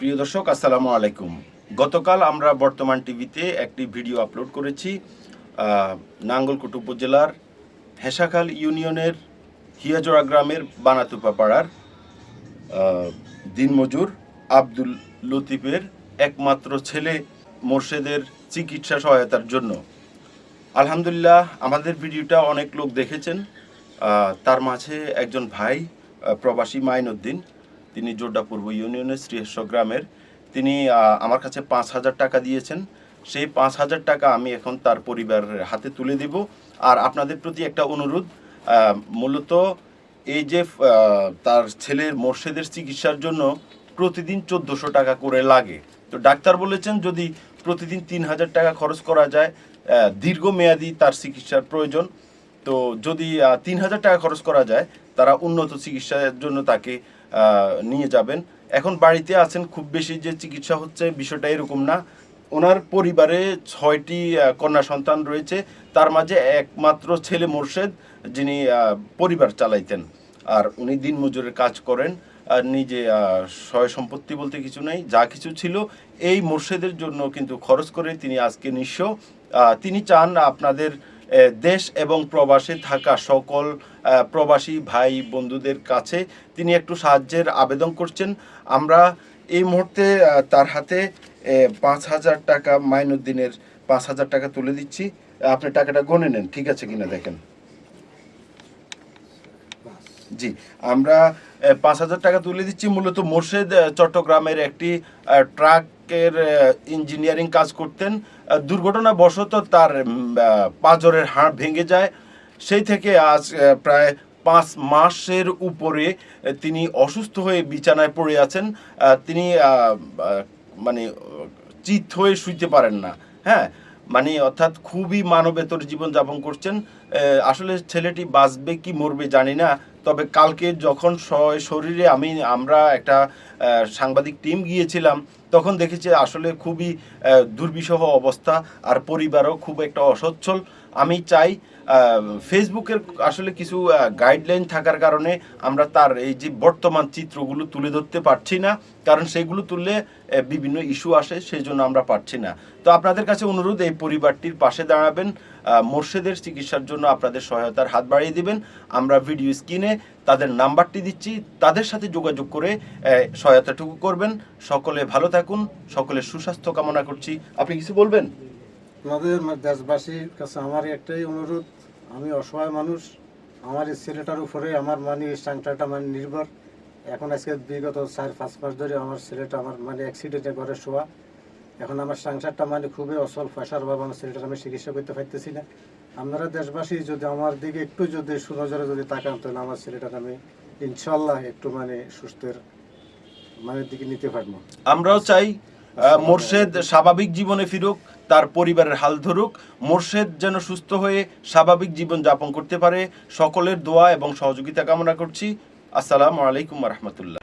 প্রিয় দর্শক, আসসালামু আলাইকুম। গতকাল আমরা বর্তমান টিভিতে একটি ভিডিও আপলোড করেছি নাঙ্গলকোট উপজেলার হেসাখাল ইউনিয়নের হিয়াজোড়া গ্রামের বানাতুপা পাড়ার দিনমজুর আব্দুল লতিফের একমাত্র ছেলে মোর্শেদের চিকিৎসা সহায়তার জন্য। আলহামদুলিল্লাহ, আমাদের ভিডিওটা অনেক লোক দেখেছেন। তার মাঝে একজন ভাই প্রবাসী মাইনুদ্দিন। তিনি জোড্ডা পূর্ব ইউনিয়নের শ্রীহেশ্ব গ্রামের। তিনি আমার কাছে পাঁচ হাজার টাকা দিয়েছেন। সেই পাঁচ হাজার টাকা আমি এখন তার পরিবারের হাতে তুলে দেব। আর আপনাদের প্রতি একটা অনুরোধ মূলত এই যে তার ছেলের মোর্শেদের চিকিৎসার জন্য প্রতিদিন চোদ্দোশো টাকা করে লাগে। তো ডাক্তার বলেছেন, যদি প্রতিদিন তিন হাজার টাকা খরচ করা যায় দীর্ঘমেয়াদী তার চিকিৎসার প্রয়োজন। তো যদি তিন হাজার টাকা খরচ করা যায়, তারা উন্নত চিকিৎসার জন্য তাকে নিয়ে যাবেন। এখন বাড়িতে আছেন খুব বেশি যে চিকিৎসা হচ্ছে বিষয়টা এরকম না। ওনার পরিবারে ছয়টি কন্যা সন্তান রয়েছে। তার মাঝে একমাত্র ছেলে মোর্শেদ, যিনি পরিবার চালাইতেন। আর উনি দিনমজুরের কাজ করেন। আর নিজে সয় সম্পত্তি বলতে কিছু নেই, যা কিছু ছিল, এই মোর্শেদের জন্য কিন্তু খরচ করে তিনি আজকে নিঃস্ব। তিনি চান আপনাদের দেশ এবং প্রবাসে থাকা সকল প্রবাসী ভাই বন্ধুদের কাছে তিনি একটু সাহায্যের আবেদন করছেন। আমরা এই মুহূর্তে তার হাতে পাঁচ হাজার টাকা মাইনুদ্দিনের পাঁচ হাজার টাকা তুলে দিচ্ছি। আপনি টাকাটা গণে নেন ঠিক আছে কিনা দেখেন। জি আমরা পাঁচ হাজার টাকা তুলে দিচ্ছি। মূলত মোর্শেদ চট্টগ্রামের একটি আহ, ট্রাকের ইঞ্জিনিয়ারিং কাজ করতেন। দুর্ঘটনাবশত তার পাঁজরের হাড় ভেঙে যায়। সেই থেকে আজ প্রায় পাঁচ মাসের উপরে তিনি অসুস্থ হয়ে বিছানায় পড়ে আছেন। তিনি মানে চিত হয়ে শুইতে পারেন না। হ্যাঁ? মানে অর্থাৎ খুবই মানবেতর জীবন যাপন করছেন। আসলে ছেলেটি বাঁচবে কি মরবে জানি না, তবে কালকে যখন শরীরে আমি, আমরা একটা সাংবাদিক টিম গিয়েছিলাম, তখন দেখেছি আসলে খুবই দুর্বিষহ অবস্থা, আর পরিবারও খুব একটা অসচ্ছল। আমি চাই ফেসবুকের আসলে কিছু গাইডলাইন থাকার কারণে আমরা তার এই যে বর্তমান চিত্রগুলো তুলে ধরতে পারছি না, কারণ সেগুলো তুললে বিভিন্ন ইস্যু আসে সেই জন্য আমরা পারছি না। তো আপনাদের কাছে অনুরোধ, এই পরিবারটির পাশে দাঁড়াবেন মোর্শেদের চিকিৎসার জন্য আপনাদের সহায়তার হাত বাড়িয়ে দিবেন। আমরা ভিডিও স্ক্রিনে তাদের নাম্বারটি দিচ্ছি। তাদের সাথে যোগাযোগ করে সহায়তাটুকু করবেন। সকলে ভালো থাকুন, সকলের সুস্বাস্থ্য কামনা করছি। আপনি কিছু বলবেন? আমাদের দেশবাসীর কাছে আমার একটাই অনুরোধ, আমি অসহায় মানুষ, আমার এই ছেলেটার উপরে আমার মানে সংসারটা মানে নির্ভর। এখন আজকে বিগত চার পাঁচ মাস ধরে আমার ছেলেটা আমার মানে অ্যাক্সিডেন্টে ঘরে শোয়া। এখন আমার সংসারটা মানে খুবই অসল পয়সার অভাব আমার ছেলেটার আমি চিকিৎসা করতে পারতেছি না। আপনারা দেশবাসী যদি আমার দিকে একটু যদি সুনজরে যদি তাকান তাহলে আমার ছেলেটার আমি ইনশাল্লাহ একটু মানে সুস্থের মানের দিকে নিতে পারব। আমরাও চাই মোর্শেদ স্বাভাবিক জীবনে ফিরুক তার পরিবারের হাল ধরুক। মোর্শেদ যেন সুস্থ হয়ে স্বাভাবিক জীবন যাপন করতে পারে। সকলের দোয়া এবং সহযোগিতা কামনা করছি। আসসালামু আলাইকুম রহমতুল্লাহ।